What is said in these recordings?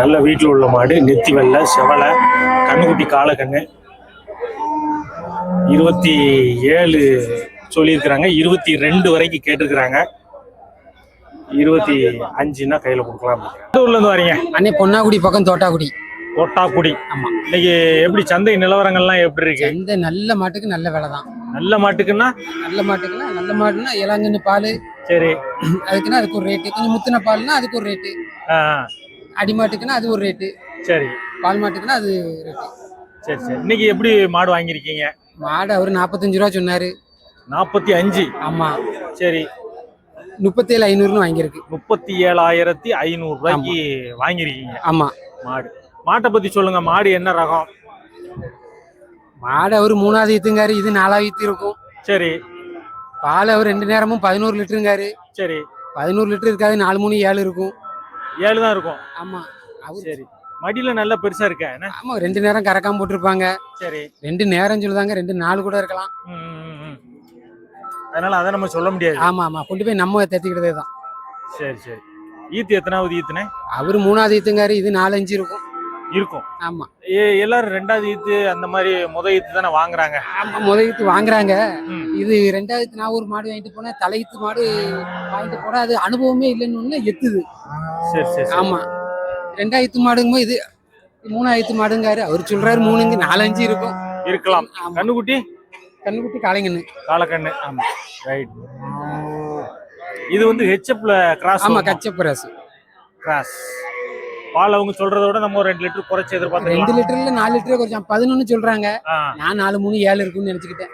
நல்ல வீட்டில் உள்ள மாடு நெத்தி வெள்ளை செவலை கண்ணுக்குட்டி காலக்கண்ணு. இருபத்தி ஏழு சொல்லியிருக்கிறாங்க. இருபத்தி ரெண்டு வரைக்கும் கேட்டிருக்கிறாங்க. இருபத்தி அஞ்சுன்னா கையில் கொடுக்கலாம். எந்த ஊர்ல இருந்து வரீங்க? அன்னை பொன்னாக்குடி பக்கம் தோட்டாக்குடி. கோட்டாக்குடி ஆமா. இன்னைக்கு எப்படி சந்தை நிலவரங்கள்லாம் எப்படி இருக்கு? எந்த நல்ல மாட்டுக்கு நல்ல விலை தான். நல்ல மாட்டுக்குன்னா? நல்ல மாட்டுக்குன்னா நல்ல மாடுனா இளங்கன்னு பால். சரி. அதுக்குன்னா அதுக்கு ஒரு ரேட்டு கொஞ்சம் முத்தின பால்னா அதுக்கு ஒரு ரேட்டு ஆ, அடி மாட்டுக்குன்னா அது ஒரு ரேட்டு சரி. பால் மாட்டுக்குன்னா அது ரேட்டு சரி சரி. இன்னைக்கு எப்படி மாடு வாங்கியிருக்கீங்க? மாடு அவர் நாற்பத்தஞ்சு ரூபா சொன்னாரு. நாற்பத்தி அஞ்சு? ஆமா. சரி. முப்பத்தேழு ஐநூறுன்னு வாங்கியிருக்கு. முப்பத்தி ஏழாயிரத்தி ஐநூறு ரூபாய்க்கு வாங்கியிருக்கீங்க. ஆமா. மாடு. மாட்டை பத்தி சொல்லுங்க மாடு என்ன ரகம்? மாடு அவர் மூணாவது ஈத்துங்காரு இது நாலாவது ஈத்து இருக்கும். சரி. பால் அவர் ரெண்டு நேரமும் பதினோரு லிட்டருங்காரு. சரி. பதினோரு லிட்டர் இருக்காது நாலு மூணு ஏழு இருக்கும். ஏழு தான் இருக்கும். ஆமா. சரி. மடியில நல்ல பெருசா இருக்க என்ன? ஆமா ரெண்டு நேரம் கறக்காம போட்டிருப்பாங்க. சரி. ரெண்டு நேரம் சொல்லுதாங்க ரெண்டு நாள் கூட இருக்கலாம். அதனால அதை நம்ம சொல்ல முடியாது. ஆமா ஆமா. கொண்டு போய் நம்ம தேத்திக்கிட்டதே தான். சரி சரி. ஈத்து எத்தனாவது ஈத்துனே? அவரு மூணாவது ஈத்துங்காரு இது நாலஞ்சு இருக்கும். இருக்கும். ஆமா. எல்லாரும் ரெண்டாவது ஈத்து அந்த மாதிரி முத ஈத்து தானே வாங்குறாங்க. ஆமா முத ஈத்து வாங்குறாங்க. இது ரெண்டாவது நான் ஒரு மாடு வாங்கிட்டு போனேன். தலையீத்து மாடு வாங்கிட்டு போனா அது அனுபவமே இல்லைன்னு எத்துது. சரி சரி. ஆமா. ரெண்டாயிரத்து மாடுங்கும்போது இது மூணாயிரத்து மாடுங்காரு. அவர் சொல்றாரு மூணுங்க நாலஞ்சு இருக்கும். இருக்கலாம். கண்ணுக்குட்டி? கண்ணுக்குட்டி காளைங்கன்னு காலக்கண்ணு ஆமா. ரைட் இது வந்து ஹெச்எப்ல கிராஸ் ஆமா கச்சப்பராசு. கிராஸ் பால் அவங்க சொல்றத விட நம்ம ஒரு ரெண்டு லிட்டர் குறைச்சு ரெண்டு எதிர்பார்த்துக்கலாம் லிட்டர்ல நாலு லிட்டர் கொஞ்சம் பதினொன்னு சொல்றாங்க. நான் நாலு மூணு ஏழு இருக்குன்னு நினைச்சுக்கிட்டேன்.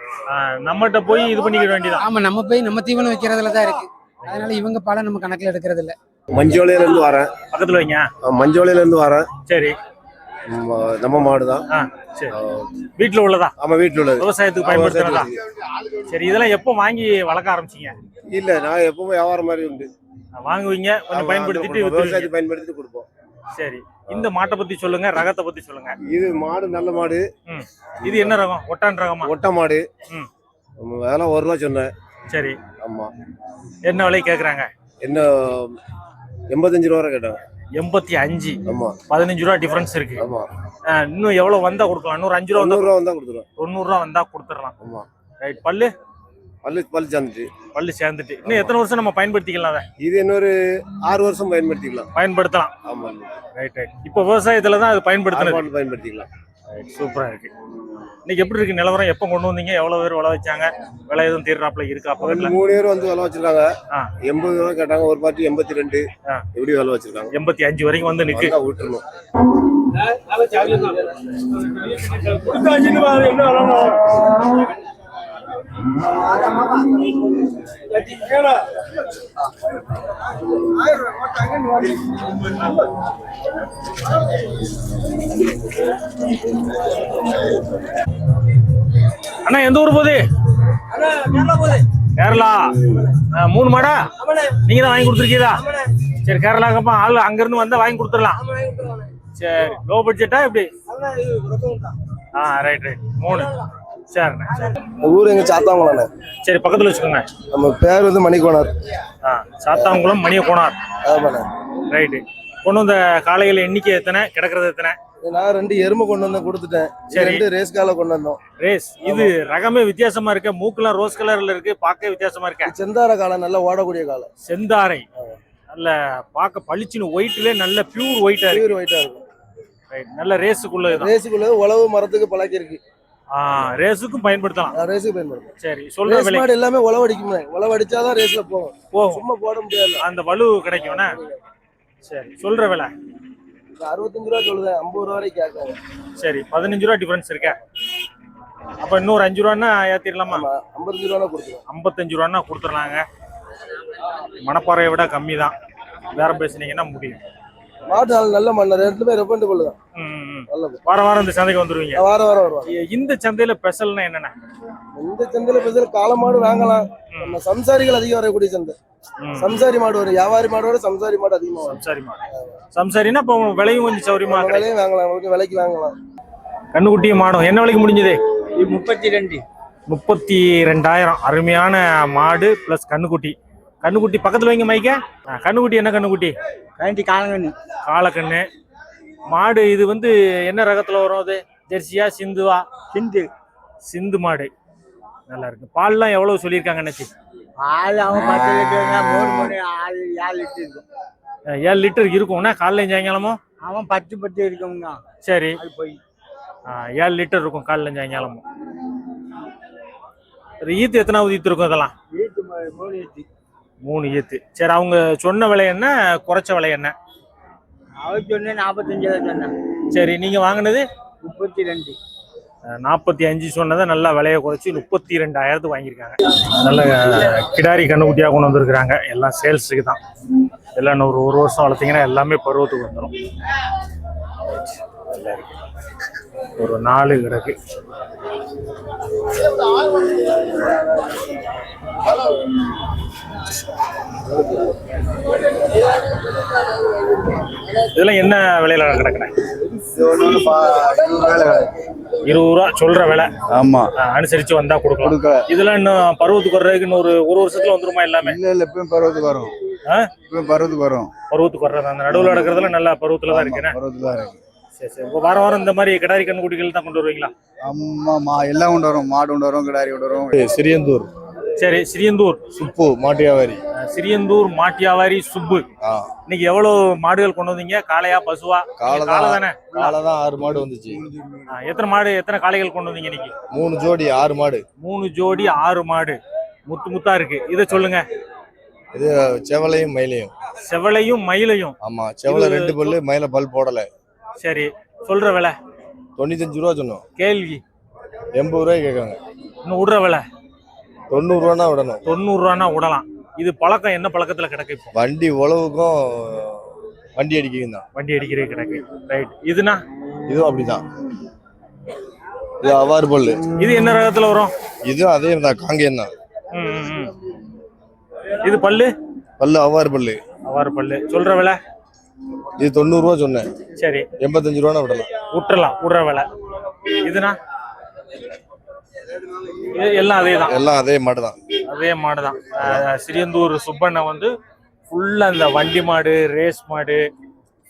நம்மகிட்ட போய் இது பண்ணிக்க வேண்டியதான் ஆமா நம்ம போய் நம்ம தீவனம் வைக்கிறதுல தான் இருக்கு. அதனால இவங்க பாலை நம்ம கணக்குல எடுக்கிறது இல்ல மஞ்சோலையில இருந்து வரேன். பக்கத்துல வைங்க. மஞ்சோலையில இருந்து வரேன். சரி. நம்ம மாடுதான். வீட்டுல உள்ளதா? ஆமா வீட்டுல உள்ளது. விவசாயத்துக்கு பயன்படுத்துறதா? சரி இதெல்லாம் எப்போ வாங்கி வளர்க்க ஆரம்பிச்சீங்க? இல்ல நான் எப்பவுமே வியாபாரம் மாதிரி உண்டு. வாங்குவீங்க கொஞ்சம் பயன்படுத்திட்டு விவசாயத்துக்கு பயன்படுத்திட்டு கொடுப்போம். சரி. இந்த மாட்டை பத்தி சொல்லுங்க ரகத்தை பத்தி சொல்லுங்க. இது மாடு நல்ல மாடு. இது என்ன ரகம்? ஒட்டான் ரகமா? ஒட்டை மாடு. ம். நம்ம வேலை ஒரு ரூபா சொன்னேன். சரி. ஆமா. என்ன விலை கேக்குறாங்க? என்ன எண்பத்தஞ்சு ரூபா கேட்டாங்க எண்பத்தி அஞ்சு. ஆமா. பதினஞ்சு ரூபா டிஃபரன்ஸ் இருக்கு. ஆமா. இன்னும் எவ்வளவு வந்தா கொடுக்கலாம்? இன்னும் அஞ்சு ரூபா தொண்ணூறு ரூபா வந்தா கொடுத்துருவேன் தொண்ணூறு ரூபா வந்தா கொடுத்துடலாம். ஆமா. ரைட் பல்லு? பல்லு பல்லு சாந்துட்டு பல்லு சேர்ந்துட்டு. இன்னும் எத்தனை வருஷம் நம்ம பயன்படுத்திக்கலாம் அதை? இது இன்னொரு ஆறு வருஷம் பயன்படுத்திக்கலாம். பயன்படுத்தலாம். ஆமா ரைட் ரைட் இப்போ விவசாயத்துல தான் அது மாடு பயன்படுத்திக்கலாம். சூப்பரா இருக்கு. இன்னைக்கு எப்படி இருக்கு நிலவரம்? எப்போ கொண்டு வந்தீங்க? எவ்வளவு பேர் விளை வச்சாங்க? விலை எதுவும் தீர்றாப்புல இருக்கா? பக்கத்துல மூணு பேர் வந்து விலை வச்சிருக்காங்க. எண்பது ரூபா கேட்டாங்க ஒரு பார்ட்டி எண்பத்தி ரெண்டு. எப்படி விலை வச்சிருக்காங்க? எண்பத்தி அஞ்சு வரைக்கும் வந்து நிக்கு. வந்தா விட்டுறணும். அண்ணா எந்த ஊர் போகுது? கேரளா. மூணு மாடா? நீங்க தான் வாங்கி கொடுத்துருக்கீங்களா? சரி கேரளாக்கப்பா ஆள் அங்க இருந்து வந்தா வாங்கி கொடுத்துடலாம். சரி லோ பட்ஜெட்டா எப்படி? ஆ ரைட் ரைட் மூணு. சரிண்ணே சரி. ஊர் எங்க? சாத்தாங்குளம் சரி பக்கத்துல வச்சுக்கோங்க. நம்ம பேர் வந்து மணிக்கோணர். ஆ சாத்தாங்குளம் மணிய கோனார் ஆமாண்ணே. ரைட்டு. கொண்டு வந்த காளைகள் எண்ணிக்கை எத்தனை? கிடக்கிறது எத்தனை? நான் ரெண்டு எருமை கொண்டு வந்து கொடுத்துட்டேன். சரி. ரெண்டு ரேஸ் காலை கொண்டு வந்தோம். ரேஸ். இது ரகமே வித்தியாசமா இருக்கு. மூக்குலாம் ரோஸ் கலர்ல இருக்கு. பார்க்க வித்தியாசமா இருக்க. செந்தார காலை நல்லா ஓடக்கூடிய காலை செந்தாரை. நல்ல பார்க்க பளிச்சுன்னு ஒயிட்ல நல்ல பியூர் ஒயிட்டா பியூர் ஒயிட்டா இருக்கும் ரைட். நல்ல ரேஸுக்குள்ள ரேஸுக்குள்ள உழவு மரத்துக்கு பழக்கி இருக்கு ரேஸுக்கும் பயன்படுத்தலாம். ரேஸுக்கு பயன்படுத்தும் சரி சொல்ற ரேஸ் மாடு எல்லாமே உழவு அடிக்குமே உழவு அடிச்சாதான் ரேஸ்ல போகும். போகும். சும்மா போட முடியாது. அந்த வலு கிடைக்கும்னா சரி சொல்ற விலை. அறுபத்தஞ்சு ரூபா சொல்லுதேன் ஐம்பது ரூபா வரைக்கும் கேட்காங்க சரி பதினஞ்சு ரூபா டிஃபரன்ஸ் இருக்க. அப்ப இன்னொரு அஞ்சு ரூபான்னா ஏத்திடலாமா ஐம்பத்தஞ்சு ரூபா கொடுத்துருவோம் ஐம்பத்தஞ்சு ரூபான்னா கொடுத்துடலாங்க. மணப்பாறையை விட கம்மி தான் வேற பேசுனீங்கன்னா முடியும். மாட்டு நாள் நல்ல மண்ணு ரெண்டுமே ரெப்பண்டு கொள்ளுதான் ம், ம். நல்லது. வாரம் வாரம் இந்த சந்தைக்கு வந்துருவீங்க. வாரம் வாரம். வருவாங்க இந்த சந்தையில ஸ்பெஷல்னா என்னென்ன இந்த சந்தையில பெருசால காளை மாடு வாங்கலாம். நம்ம சம்சாரிகள் அதிகம் வரக்கூடிய சந்தை. சம்சாரி மாடு வரும். வியாபாரி மாடோட சம்சாரி மாடு அதிகமா வரும். சம்சாரிமா சம்சாரின்னா இப்போ விலையும் கொஞ்சம் சௌரியமா விலையும் வாங்கலாம். உங்களுக்கு விலைக்கு வாங்கலாம். கண்ணுக்குட்டியும் மாடும். என்ன விலைக்கு முடிஞ்சது? முப்பத்தி ரெண்டு. முப்பத்தி ரெண்டாயிரம். அருமையான மாடு பிளஸ் கண்ணுக்குட்டி. கண்ணுக்குட்டி பக்கத்துல வைங்க மைக்க. கண்ணுக்குட்டி என்ன கண்ணுக்குட்டி? கண்டி காலங்கண்ணு. காலக்கண்ணு. மாடு இது வந்து என்ன ரகத்துல வரும் அது? ஜெர்சியா சிந்துவா? சிந்து. சிந்து மாடு. நல்லா இருக்கு. பால்லாம் எவ்வளவு சொல்லியிருக்காங்க அண்ணாச்சி? பால் அவன் பத்து லிட்டருங்க மூணு மணி ஆறு ஏழு லிட்டர் இருக்கும். ஏழு லிட்டர் இருக்கும்னா காலைல சாயங்காலமும் அவன் பத்து பத்து இருக்குங்க சரி. போய். ஏழு லிட்டர் இருக்கும் காலைல சாயங்காலமும் ஈத்து எத்தனாவது ஈத்து இருக்கும் இதெல்லாம்? மு- மூணு லிட்டர் மூணு ஈத்து. சரி அவங்க சொன்ன விலை என்ன குறைச்ச விலை என்ன? அவன் சொன்ன நாற்பத்தஞ்சு சொன்னான். சரி நீங்க வாங்கினது? முப்பத்தி ரெண்டு நாற்பத்தி அஞ்சு சொன்னதை நல்லா விலையை குறைச்சி முப்பத்தி ரெண்டாயிரத்துக்கு வாங்கியிருக்காங்க. நல்ல கிடாரி கண்ணுக்குட்டியாக கொண்டு வந்திருக்கிறாங்க. எல்லாம் சேல்ஸுக்கு தான். எல்லாம் இன்னும் ஒரு ஒரு வருஷம் வளர்த்தீங்கன்னா எல்லாமே பருவத்துக்கு வந்துடும் நல்லா இருக்கு. ஒரு நாலு கிடக்கு. இதெல்லாம் என்ன விலையில கிடக்குறேன் இருபது ரூபா சொல்ற விலை. ஆமா. அனுசரிச்சு வந்தா கொடுக்கலாம். கொடுக்க இதெல்லாம் இன்னும் பருவத்துக்கு வர்றதுக்கு இன்னும் ஒரு ஒரு வருஷத்துல வந்துருமா எல்லாமே? இல்ல இல்ல இப்பயும் பருவத்துக்கு வரும்? இப்பயும் பருவத்துக்கு வரும். பருவத்துக்கு வர்றது? அந்த நடுவில் நடக்கிறதுல நல்லா பருவத்துல தான் ஆமா, இருக்குண்ணே பருவத்துக்கு தான் இருக்கு. சரி சரி. வாரம் வாரம் இந்த மாதிரி கிடாரி கண்ணுக்குட்டிகள் தான் கொண்டு வருவீங்களா? ஆமா மா எல்லாம் கொண்டு வரும் மாடு கொண்டு வரும் கிடாரி கொண்டு வரும் சிறியந்தூர். சரி சிறியந்தூர். சுப்பு மாட்டியாவாரி. சிறியந்தூர் மாட்டியாவாரி சுப்பு. ஆ. இன்னைக்கு எவ்வளவு மாடுகள் கொண்டு வந்தீங்க? காளையா பசுவா? காளை நீங்க காளை தானே? காலை தான் ஆறு மாடு வந்துச்சு. எத்தனை மாடு எத்தனை காளைகள் கொண்டு வந்தீங்க இன்னைக்கு? மூணு ஜோடி ஆறு மாடு. மூணு ஜோடி ஆறு மாடு. முத்து முத்தா இருக்கு. இதை சொல்லுங்க. இது செவலையும் மயிலையும். செவலையும் மயிலையும். ஆமா செவலை ரெண்டு பல்லு மயில பல் போடல. சரி சொல்ற விலை. தொண்ணூத்தஞ்சு ரூபா சொன்னோம். கேள்வி. எண்பது ரூபாய் கேட்காங்க இன்னும் விடுற விலை. தொண்ணூறு ரூபானா விடணும். தொண்ணூறு ரூபானா விடலாம். இது பழக்கம் என்ன பழக்கத்துல கிடக்கு இப்போ? வண்டி உழவுக்கும் வண்டி அடிக்கவும் தான். வண்டி அடிக்கிறது கிடக்கு. ரைட் இதுனா? இதுவும் அப்படிதான். இது அவாறு பல்லு. இது என்ன ரகத்துல வரும்? இதுவும் அதே தான் காங்கேயம் தான். இது பல்லு? பல்லு அவ்வாறு பல்லு. அவ்வாறு பல்லு. சொல்ற விலை? இது தொண்ணூறு ரூபா சொன்னேன். சரி. எண்பத்தஞ்சு ரூபானா விடலாம். விட்டுறலாம். விடுற விலை. இதுனா? இது எல்லாம் அதே தான். எல்லாம் அதே மாடு தான். அதே மாடு தான். சிறியந்தூர் சுப்பண்ணை வந்து ஃபுல்லா இந்த வண்டி மாடு ரேஸ் மாடு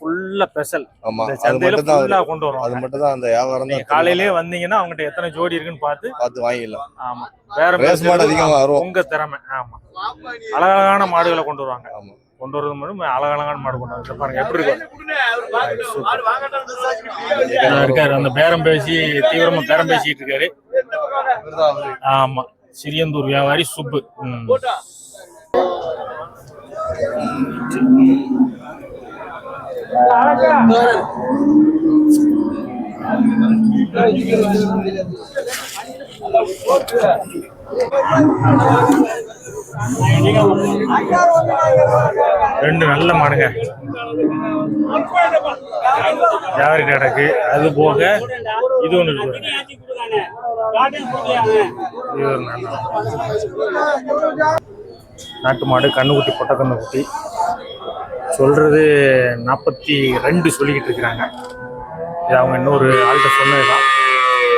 ஃபுல்லா ஸ்பெஷல் ஆமா. அது சந்தையில மட்டும் தான் ஃபுல்லா கொண்டு அது வரும் மட்டும் தான் அந்த வியாபாரம் தான். காலையிலேயே வந்தீங்கன்னா அவங்ககிட்ட எத்தனை ஜோடி இருக்குன்னு பார்த்து பார்த்து வாங்கிடலாம். ஆமா. வேற ரேஸ் மாடு அதிகமா வரும். உங்க திறமை. ஆமா. அழகழகான மாடுகளை கொண்டு வருவாங்க. ஆமா. கொண்டு வரது மட்டும் அழகழகான மாடு கொண்டு வந்து பாருங்க எப்படி இருக்கு ஆ, இருக்காரு. அந்த பேரம் பேசி தீவிரமா பேரம் பேசிட்டு இருக்காரு. ஆமா சிறியந்தூர் வியாபாரி சுப்பு. ம். ரெண்டு நல்ல மாடுங்க. ஜாவரி கிடக்கு அது போக இது ஒன்று இருக்கு. நாட்டு மாடு கண்ணுக்குட்டி பொட்டை கண்ணுக்குட்டி. சொல்றது நாற்பத்தி ரெண்டு சொல்லிக்கிட்டு இருக்கிறாங்க இது அவங்க இன்னொரு ஆள்கிட்ட சொன்னதுதான்.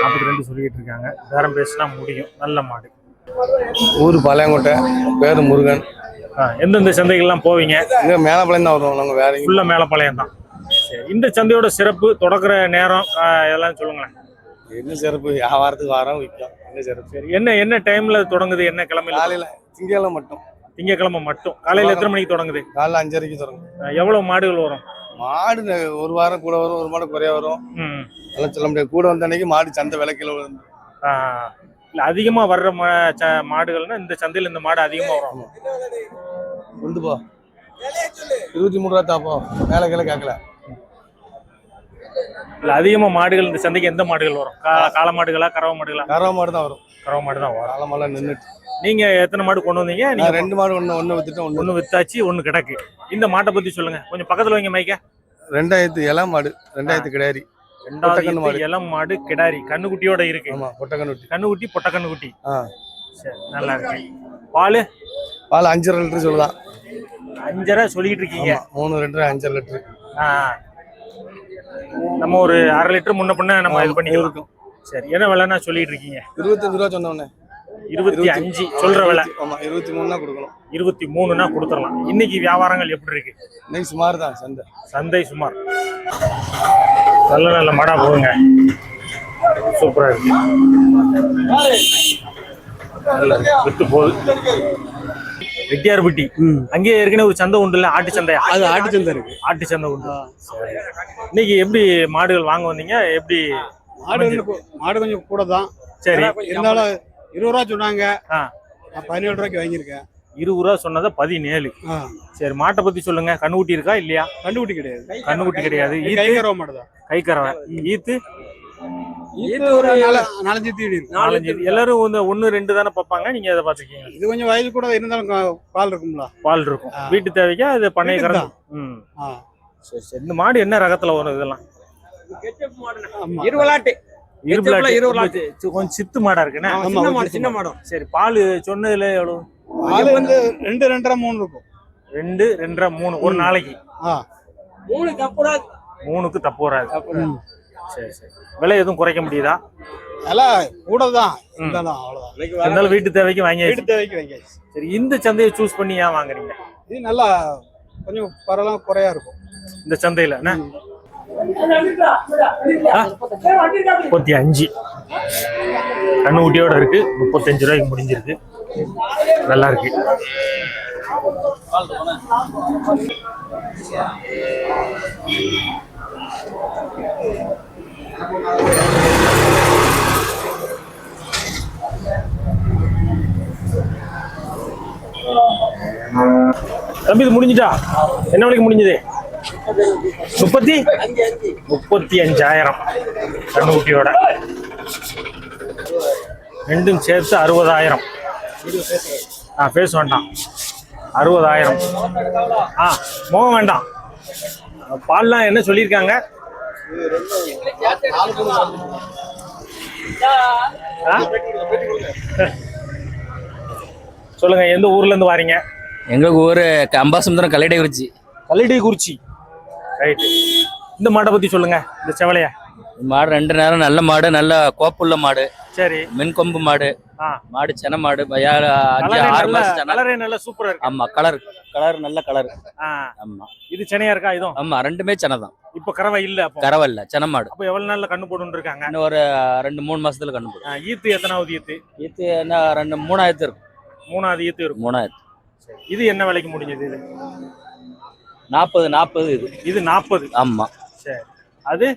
நாற்பத்தி ரெண்டு சொல்லிக்கிட்டு இருக்காங்க. பேரம் பேசினா முடியும். நல்ல மாடு. ஊர் பாளையங்கோட்டை பேரு முருகன். எந்தெந்த சந்தைகள்லாம் போவீங்க? இங்க மேலப்பாளையம் தான் வருவோம் நாங்க வேற ஃபுல்லா மேலப்பாளையம் தான். சரி இந்த சந்தையோட சிறப்பு தொடக்கிற நேரம் இதெல்லாம் சொல்லுங்களேன். என்ன சிறப்பு? வியாபாரத்துக்கு வரோம் விற்கும். என்ன சிறப்பு? சரி என்ன என்ன டைம்ல தொடங்குது? என்ன கிழமையில காலையில திங்கக்கிழமை மட்டும். திங்கக்கிழமை மட்டும். காலையில எத்தனை மணிக்கு தொடங்குது? காலைல அஞ்சரைக்கு தொடங்கும். ஆ, எவ்வளவு மாடுகள் வரும்? மாடு ஒரு வாரம் கூட வரும் ஒரு மாடு குறைய வரும். அதெல்லாம் சொல்ல முடியாது. கூட வந்த அன்னைக்கு மாடு சந்தை வந்து ஆ, இல்ல அதிகமா வர்ற மாடுகள்னா இந்த சந்தையில இந்த மாடு அதிகமா வரும். கொண்டு போ. இருபத்தி மூணு ரூபா தாப்போ. மேல கீழே கேட்கல. இல்ல அதிகமா மாடுகள் இந்த சந்தைக்கு எந்த மாடுகள் வரும்? காளை மாடுகளா கறவை மாடுகளா? கறவை மாடு தான் வரும். கறவை மாடு தான் வரும். காலமெல்லாம் நின்றுட்டு நீங்க எத்தனை மாடு கொண்டு வந்தீங்க? நீங்க ரெண்டு மாடு ஒன்று ஒன்று வித்துட்டு ஒன்று ஒண்ணு வித்தாச்சு ஒண்ணு கிடக்கு. இந்த மாட்டை பத்தி சொல்லுங்க. கொஞ்சம் பக்கத்துல வைங்க மைக்க. ரெண்டாயிரத்து இளம் மாடு ரெண்டாயிரத்து கிடாரி. ரெண்டாவது இளம் மாடு கிடாரி கண்ணுக்குட்டியோட இருக்கு. ஆமா பொட்டக்கண்ணுட்டி கண்ணுக்குட்டி பொட்ட கண்ணுக்குட்டி ஆ. சரி நல்லா இருக்கு. பால்? பால் அஞ்சரை லிட்டர் சொல்லுதான். அஞ்சரை சொல்லிட்டு இருக்கீங்க. மூணு லிட்டர் அஞ்சரை லிட்டர். ஆ. நம்ம ஒரு அரை லிட்டர் முன்ன பின்ன நம்ம இது பண்ணி இருக்கும் சரி என்ன விலைன்னா சொல்லிட்டு இருக்கீங்க? இருபத்தஞ்சு ரூபா சொன்னோன்னே இருபத்தி அஞ்சு சொல்ற விலை. ஆமா இருபத்தி மூணு தான் கொடுக்கணும். இருபத்தி மூணுனா கொடுத்துடலாம். இன்னைக்கு வியாபாரங்கள் எப்படி இருக்கு? இன்னைக்கு சுமார் தான் சந்தை. சந்தை சுமார். நல்ல நல்ல மாடா போகுங்க சூப்பரா இருக்கு. வித்து போகுது ரெட்டியார்பட்டி அங்கேயே ஏற்கனவே ஒரு சந்தை உண்டு இல்ல ஆட்டு சந்தையா? அது ஆட்டு சந்தை இருக்கு. ஆட்டு சந்தை உண்டு. இன்னைக்கு எப்படி மாடுகள் வாங்க வந்தீங்க? எப்படி மாடு மாடு கொஞ்சம் கூட தான். சரி. இருந்தாலும் இருபது ரூபா சொன்னாங்க. ஆ. நான் பதினேழு ரூபாய்க்கு வாங்கியிருக்கேன். இருபது ரூபா சொன்னதை பதினேழு. சரி மாட்டை பத்தி சொல்லுங்க. கண்ணுக்குட்டி இருக்கா இல்லையா? கண்டுபிடி கிடையாது. கண்ணுக்குட்டி கிடையாது. கை ஈத்து? கறவை மாடு தான் கை கறவை ஈத்து இது ஒரு நாலு நாலஞ்சு தீடி இருக்கு நாலஞ்சு எல்லாரும் வந்து ஒன்னு ரெண்டு தானே பார்ப்பாங்க? நீங்க அதை பாத்துக்கீங்க இது கொஞ்சம் வயது கூட இருந்தாலும் பால் இருக்கும்ல. பால் இருக்கும். வீட்டு தேவைக்கா? அது பண்ணை கறந்து? தான். ம். ஆ, சரி சரி. இந்த மாடு என்ன ரகத்துல வரும் இதெல்லாம்? இருவலாட்டு. கொஞ்சம் சித்து மாடா இருக்குண்ணே சின்ன மாடு சின்ன மாடம் சரி பால் சொன்னதுல எவ்வளவு? பால் வந்து ரெண்டு ரெண்டரை மூணு இருக்கும். ரெண்டு ரெண்டரை மூணு ஒரு. நாளைக்கு. ஆ. மூணு கப்புடாது மூணுக்கு தப்பு வராது. சரி சரி. விலை எதுவும் குறைக்க முடியுதா? எல்லாம் கூட தான் இருந்தாலும் வீட்டு தேவைக்கு வாங்கியாச்சு. வீட்டு தேவைக்கு வாங்கியாச்சு. சரி இந்த சந்தையை சூஸ் பண்ணி ஏன் வாங்குறீங்க? இது நல்லா கொஞ்சம் பரவாயில்ல குறையா இருக்கும். இந்த சந்தையில? முப்பத்தி அஞ்சு. கண்ணுக்குட்டியோட இருக்கு. முப்பத்தஞ்சு ரூபாய்க்கு முடிஞ்சிருக்கு. நல்லா இருக்கு தம்பி இது முடிஞ்சுட்டா? என்ன வரைக்கும் முடிஞ்சது? முப்பத்தி முப்பத்தி அஞ்சாயிரம் கண்ணுக்குட்டியோட ரெண்டும் சேர்த்து அறுபதாயிரம் ஆ பேச வேண்டாம் அறுபதாயிரம் ஆ முகம் வேண்டாம் பால்லாம் என்ன சொல்லியிருக்காங்க? சொல்லுங்க எந்த ஊர்ல இருந்து வாரீங்க எங்களுக்கு ஊர் அம்பாசமுத்திரம் கல்லடை குறிச்சி கல்லடை குறிச்சி ரைட் இந்த மாட்டை பத்தி சொல்லுங்க இந்த செவலைய. மாடு ரெண்டு நேரம் நல்ல மாடு நல்ல கோப்புள்ள மாடு. சரி. மின்கொம்பு மாடு. மாடு சென மாடு. அஞ்சு ஆறு நல்ல மாசம் கலரே நல்ல சூப்பரா இருக்கு. ஆமா கலர் கலர் நல்ல கலர் ஆமா. இது சென்னையா இருக்கா இதுவும்? ஆமா ரெண்டுமே சென தான். இப்ப கறவை இல்ல அப்போ. கரவல்ல சென மாடு. அப்ப எவ்வளவு நாள்ல கண்ணு போட்டு இருக்காங்க? இன்னும் ஒரு ரெண்டு மூணு மாசத்துல கண்டு போடும். ஈத்து எத்தனாவது ஈத்து? இது என்ன ரெண்டு மூணாயிரத்து இருக்கும். மூணாவது ஈத்து இருக்கும். மூணாயிரத்து. இது என்ன விலைக்கு முடிஞ்சது இது? நாற்பது நாற்பது இது. இது நாற்பது ஆமா. சரி. அது?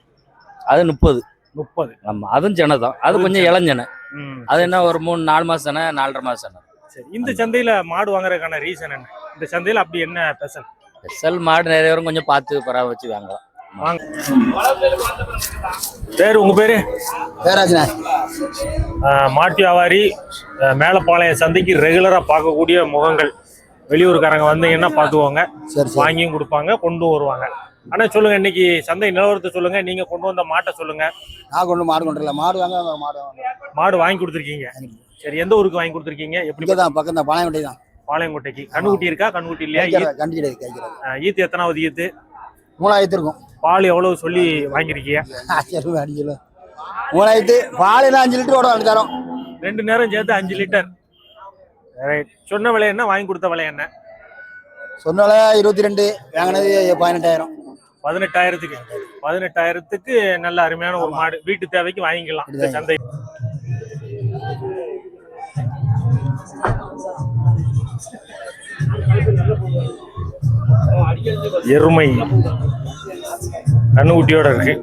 அது முப்பது. முப்பது. ஆமா அதுவும் சென தான். அது கொஞ்சம் சென. இளஞ்சென ம். அது என்ன ஒரு மூணு நாலு மாசம் சென நாலரை மாசம் சென சரி இந்த சந்தையில மாடு வாங்குறதுக்கான ரீசன் என்ன? இந்த சந்தையில அப்படி என்ன ஸ்பெஷல் ஸ்பெஷல் மாடு நிறைய பேரும் கொஞ்சம் பார்த்து பராமரிச்சு வாங்கலாம். வாங்க. பேரு உங்க பேரு? பேராஜனா ஆ, மாட்டு வியாபாரி மேலப்பாளையம் சந்தைக்கு ரெகுலரா பார்க்கக்கூடிய முகங்கள். வெளியூர்காரங்க வந்தீங்கன்னா பார்த்துக்கோங்க வாங்கியும் கொடுப்பாங்க கொண்டும் வருவாங்க. ஆனா சொல்லுங்க இன்னைக்கு சந்தை நிலவரத்தை சொல்லுங்க நீங்க கொண்டு வந்த மாட்டை சொல்லுங்க. நான் கொண்டு மாடு கொண்டு வரல. மாடு வாங்க மாடு வாங்க. மாடு வாங்கி கொடுத்துருக்கீங்க. சரி எந்த ஊருக்கு வாங்கி கொடுத்துருக்கீங்க? எப்படி தான் பக்கம் தான் பாளையங்கோட்டை தான். பாளையங்கோட்டைக்கு. கண்ணுக்குட்டி இருக்கா? கண்ணுக்குட்டி இல்லையா? ஆ, ஈத்து எத்தனாவது ஈத்து? மூணாயிரத்து இருக்கும். பால் எவ்வளவு சொல்லி வாங்கியிருக்கீங்க? மூணாயிரத்து பால் அஞ்சு லிட்டர் ஓட தரோம் ரெண்டு நேரம் சேர்த்து அஞ்சு லிட்டர். ரைட் சொன்ன விலை என்ன? வாங்கி கொடுத்த விலை என்ன? சொன்னால இருபத்தி ரெண்டு வாங்கினது பதினெட்டாயிரம். பதினெட்டாயிரத்துக்கு. பதினெட்டாயிரத்துக்கு நல்ல அருமையான ஒரு மாடு. வீட்டு தேவைக்கு வாங்கிக்கலாம். இந்த சந்தை. எருமை. கண்ணுக்குட்டியோட இருக்கு.